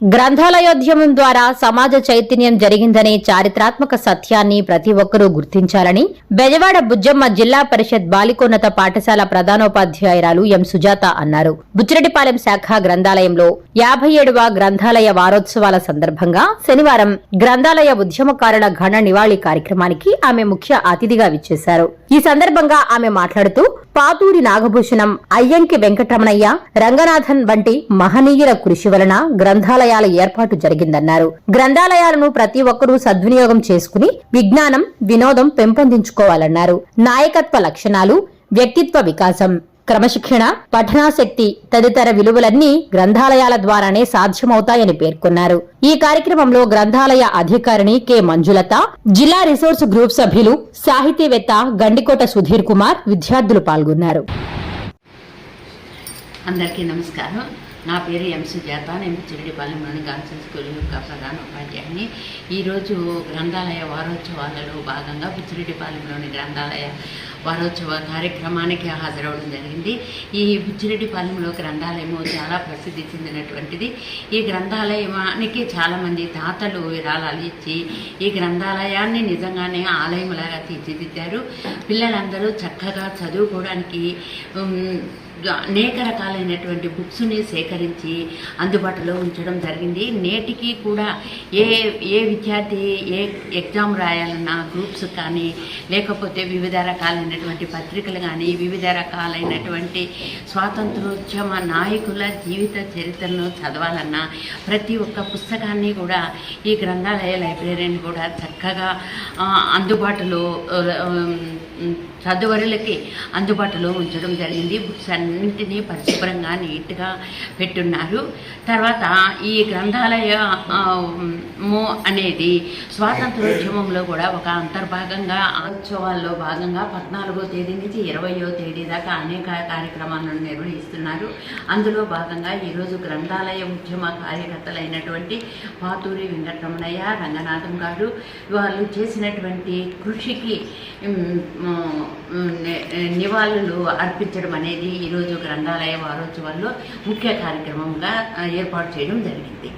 గ్రంథాలయోద్యమం ద్వారా సమాజ చైతన్యం జరిగిందనే చారిత్రాత్మక సత్యాన్ని ప్రతి ఒక్కరూ గుర్తించాలని బెజవాడ బుజ్జమ్మ జిల్లా పరిషత్ బాలికోన్నత పాఠశాల ప్రధానోపాధ్యాయురాలు ఎం సుజాత అన్నారు. బుచ్చిరెడ్డిపాలెం శాఖ గ్రంథాలయంలో యాభై ఏడవ గ్రంథాలయ వారోత్సవాల సందర్భంగా శనివారం గ్రంథాలయ ఉద్యమకారుల ఘన నివాళి కార్యక్రమానికి ఆమె ముఖ్య అతిథిగా విచ్చేశారు. ఈ సందర్భంగా ఆమె మాట్లాడుతూ పాతూరి నాగభూషణం అయ్యంకి వెంకటరమణయ్య రంగనాథన్ వంటి మహనీయుల కృషి వలన గ్రంథాలయాల ఏర్పాటు జరిగిందన్నారు. గ్రంథాలయాలను ప్రతి ఒక్కరూ సద్వినియోగం చేసుకుని విజ్ఞానం వినోదం పెంపొందించుకోవాలన్నారు. నాయకత్వ లక్షణాలు వ్యక్తిత్వ వికాసం క్రమశిక్షణ పఠనాశక్తి తదితర విలువలన్నీ గ్రంథాలయాల ద్వారానే సాధ్యమవుతాయని పేర్కొన్నారు. ఈ కార్యక్రమంలో గ్రంథాలయ అధికారిణి కె. మంజులత జిల్లా రిసోర్స్ గ్రూప్ సభ్యులు సాహితీవేత్త గండికోట సుధీర్ కుమార్ విద్యార్థులు పాల్గొన్నారు. అందరికీ నమస్కారం. నా పేరు ఎం. సుజాత. నేను చిరడిపాలెంలోని గర్ల్స్ స్కూల్ యొక్క ప్రధాన ఉపాధ్యాయుని. ఈరోజు గ్రంథాలయ వారోత్సవాలలో భాగంగా బుచ్చిరెడ్డిపాలెంలోని గ్రంథాలయ వారోత్సవ కార్యక్రమానికి హాజరవడం జరిగింది. ఈ బుచ్చిరెడ్డిపాలెంలో గ్రంథాలయము చాలా ప్రసిద్ధి చెందినటువంటిది. ఈ గ్రంథాలయానికి చాలామంది తాతలు విరాళాలు ఇచ్చి ఈ గ్రంథాలయాన్ని నిజంగానే ఆలయంలాగా తీర్చిదిద్దారు. పిల్లలందరూ చక్కగా చదువుకోవడానికి అనేక రకాలైనటువంటి బుక్స్ని సేకరించి అందుబాటులో ఉంచడం జరిగింది. నేటికి కూడా ఏ ఏ విద్యార్థి ఏ ఎగ్జామ్ రాయాలన్నా గ్రూప్స్ కానీ లేకపోతే వివిధ రకాలైన రకాలైనటువంటి పత్రికలు కానీ వివిధ రకాలైనటువంటి స్వాతంత్రోద్యమ నాయకుల జీవిత చరిత్రను చదవాలన్నా ప్రతి ఒక్క పుస్తకాన్ని కూడా ఈ గ్రంథాలయ లైబ్రరీని కూడా చక్కగా అందుబాటులో చదువరులకి అందుబాటులో ఉంచడం జరిగింది. బుక్స్ అన్నింటినీ పరిశుభ్రంగా నీట్గా పెట్టున్నారు. తర్వాత ఈ గ్రంథాలయ అనేది స్వాతంత్రోద్యమంలో కూడా ఒక అంతర్భాగంగా ఉత్సవాల్లో భాగంగా పద్నాలుగు తేదీ నుంచి ఇరవయో తేదీ దాకా అనేక కార్యక్రమాలను నిర్వహిస్తున్నారు. అందులో భాగంగా ఈరోజు గ్రంథాలయ ఉద్యమ కార్యకర్తలైనటువంటి పాతూరి వెంకటరమణయ్య రంగనాథం గారు వాళ్ళు చేసినటువంటి కృషికి నివాళులు అర్పించడం అనేది ఈరోజు గ్రంథాలయ వారోత్సవాల్లో ముఖ్య కార్యక్రమంగా ఏర్పాటు చేయడం జరిగింది.